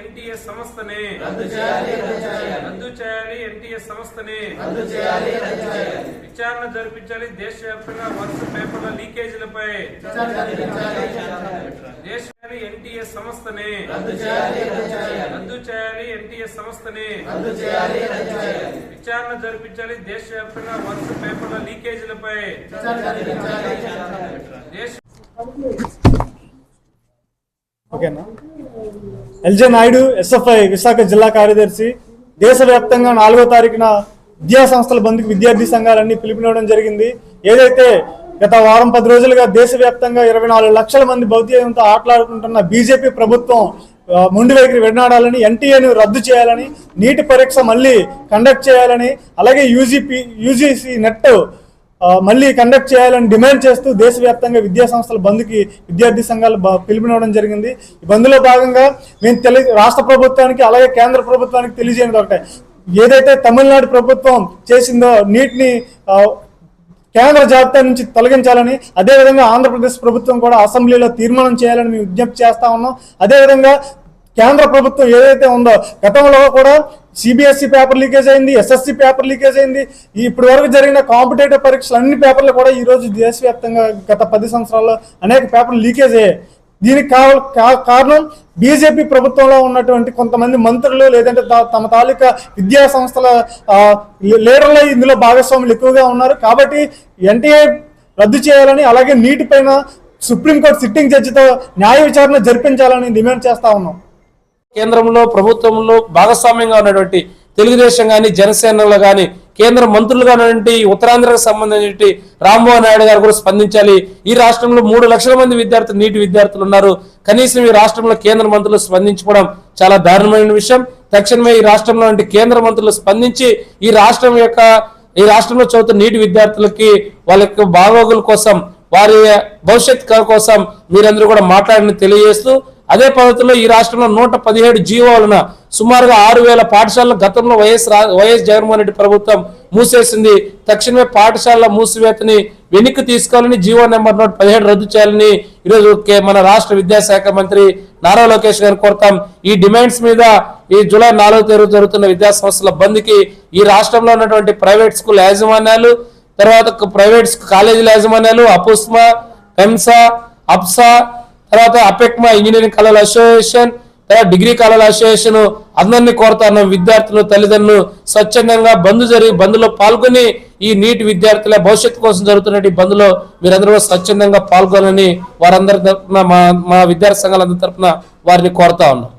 NTS సంస్థని. రద్దు చేయాలి విచారణ జరిపించాలి దేశవ్యాప్తంగా వరుస పేపర్ల లీకేజీలపై. దేశవ్యాప్తంగా ఎన్టీఎస్ సంస్థని. రద్దు చేయాలి ఎన్టీఎస్ సంస్థని. విచారణ జరిపించాలి దేశవ్యాప్తంగా వరుస పేపర్ల లీకేజీలపై. దేశ ఓకేనా? ఎల్జే నాయుడు ఎస్ఎఫ్ఐ విశాఖ జిల్లా కార్యదర్శి దేశవ్యాప్తంగా నాలుగో తారీఖున విద్యా సంస్థల బంధుకు విద్యార్థి సంఘాలన్నీ పిలుపునివ్వడం జరిగింది. ఏదైతే గత వారం పది రోజులుగా దేశవ్యాప్తంగా ఇరవై నాలుగు లక్షల మంది భౌతికంతో ఆటలాడుకుంటున్న బీజేపీ ప్రభుత్వం ఆ, వైఖరి వెన్నాడాలని ఎన్టీఏను రద్దు చేయాలని నీటి పరీక్ష మళ్ళీ కండక్ట్ చేయాలని అలాగే యూజీపీ యూజీసీ నెట్ మళ్ళీ కండక్ట్ చేయాలని డిమాండ్ చేస్తూ దేశవ్యాప్తంగా విద్యా సంస్థల బంద్కి విద్యార్థి సంఘాలు పిలుపునివ్వడం జరిగింది. ఈ బంద్లో భాగంగా మేము తెలి రాష్ట్ర ప్రభుత్వానికి అలాగే కేంద్ర ప్రభుత్వానికి తెలియజేయడం ఒకటే. ఏదైతే తమిళనాడు ప్రభుత్వం చేసిందో నీటిని కేంద్ర జాబితా నుంచి తొలగించాలని అదేవిధంగా ఆంధ్రప్రదేశ్ ప్రభుత్వం కూడా అసెంబ్లీలో తీర్మానం చేయాలని మేము విజ్ఞప్తి చేస్తా ఉన్నాం. అదేవిధంగా కేంద్ర ప్రభుత్వం ఏదైతే ఉందో గతంలో కూడా సిబిఎస్ఈ పేపర్ లీకేజ్ అయింది ఎస్ఎస్సి పేపర్ లీకేజ్ అయింది. ఇప్పటి వరకు జరిగిన కాంపిటేటివ్ పరీక్షలు అన్ని పేపర్లు కూడా ఈరోజు దేశవ్యాప్తంగా గత పది సంవత్సరాల్లో అనేక పేపర్లు లీకేజ్ అయ్యాయి. దీనికి కావ కా- కారణం బీజేపీ ప్రభుత్వంలో ఉన్నటువంటి కొంతమంది మంత్రులు లేదంటే తమ తాలూకా విద్యా సంస్థల లీ- లీడర్లు ఇందులో భాగస్వాములు ఎక్కువగా ఉన్నారు. కాబట్టి ఎన్టీఏ రద్దు చేయాలని అలాగే నీటిపైన సుప్రీంకోర్టు సిట్టింగ్ జడ్జితో న్యాయ విచారణ జరిపించాలని డిమాండ్ చేస్తా ఉన్నాం. కేంద్రంలో ప్రభుత్వంలో భాగస్వామ్యంగా ఉన్నటువంటి తెలుగుదేశం కానీ జనసేనలో కానీ కేంద్ర మంత్రులుగా ఉన్నటువంటి ఉత్తరాంధ్రకు సంబంధించి రామ్మోహన్ నాయుడు గారు కూడా స్పందించాలి. ఈ రాష్ట్రంలో మూడు లక్షల మంది విద్యార్థులు నీటి విద్యార్థులు ఉన్నారు. కనీసం ఈ రాష్ట్రంలో కేంద్ర మంత్రులు స్పందించుకోవడం చాలా దారుణమైన విషయం. తక్షణమే ఈ రాష్ట్రంలో కేంద్ర మంత్రులు స్పందించి ఈ రాష్ట్రం యొక్క ఈ రాష్ట్రంలో చదువుతున్న నీటి విద్యార్థులకి వాళ్ళ యొక్క బాగోగుల కోసం వారి భవిష్యత్ కోసం మీరందరూ కూడా మాట్లాడని తెలియజేస్తూ అదే పద్ధతిలో ఈ రాష్ట్రంలో నూట పదిహేడు జీవోలను సుమారుగా ఆరు వేల పాఠశాలలు గతంలో వైఎస్ రా- వైఎస్ జగన్మోహన్ రెడ్డి ప్రభుత్వం మూసేసింది. తక్షణమే పాఠశాలల మూసివేతని వెనక్కి తీసుకోవాలని జీవో నెంబర్ నూట పదిహేడు రద్దు చేయాలని ఈరోజు మన రాష్ట్ర విద్యాశాఖ మంత్రి నారా లోకేష్ గారిని కోరుతాం. ఈ డిమాండ్స్ మీద ఈ జూలై నాలుగో తేదీ జరుగుతున్న విద్యా సంస్థల బంద్కి ఈ రాష్ట్రంలో ఉన్నటువంటి ప్రైవేట్ స్కూల్ యాజమాన్యాలు తర్వాత ప్రైవేట్ కాలేజీల యాజమాన్యాలు అపుస్మా ఎంసా అప్సా తర్వాత అపెక్మా ఇంజనీరింగ్ కళల అసోసియేషన్ తర్వాత డిగ్రీ కళల అసోసియేషన్ అందరినీ కోరుతాను విద్యార్థులు తల్లిదండ్రులు స్వచ్ఛందంగా బంద్ జరిగి బంద్లో పాల్గొని ఈ నీటి విద్యార్థుల భవిష్యత్తు కోసం జరుగుతున్న ఈ బంద్లో మీరందరూ స్వచ్ఛందంగా పాల్గొనని వారందరి తరపున మా మా విద్యార్థి సంఘాలందరి తరపున వారిని కోరుతా ఉన్నాం.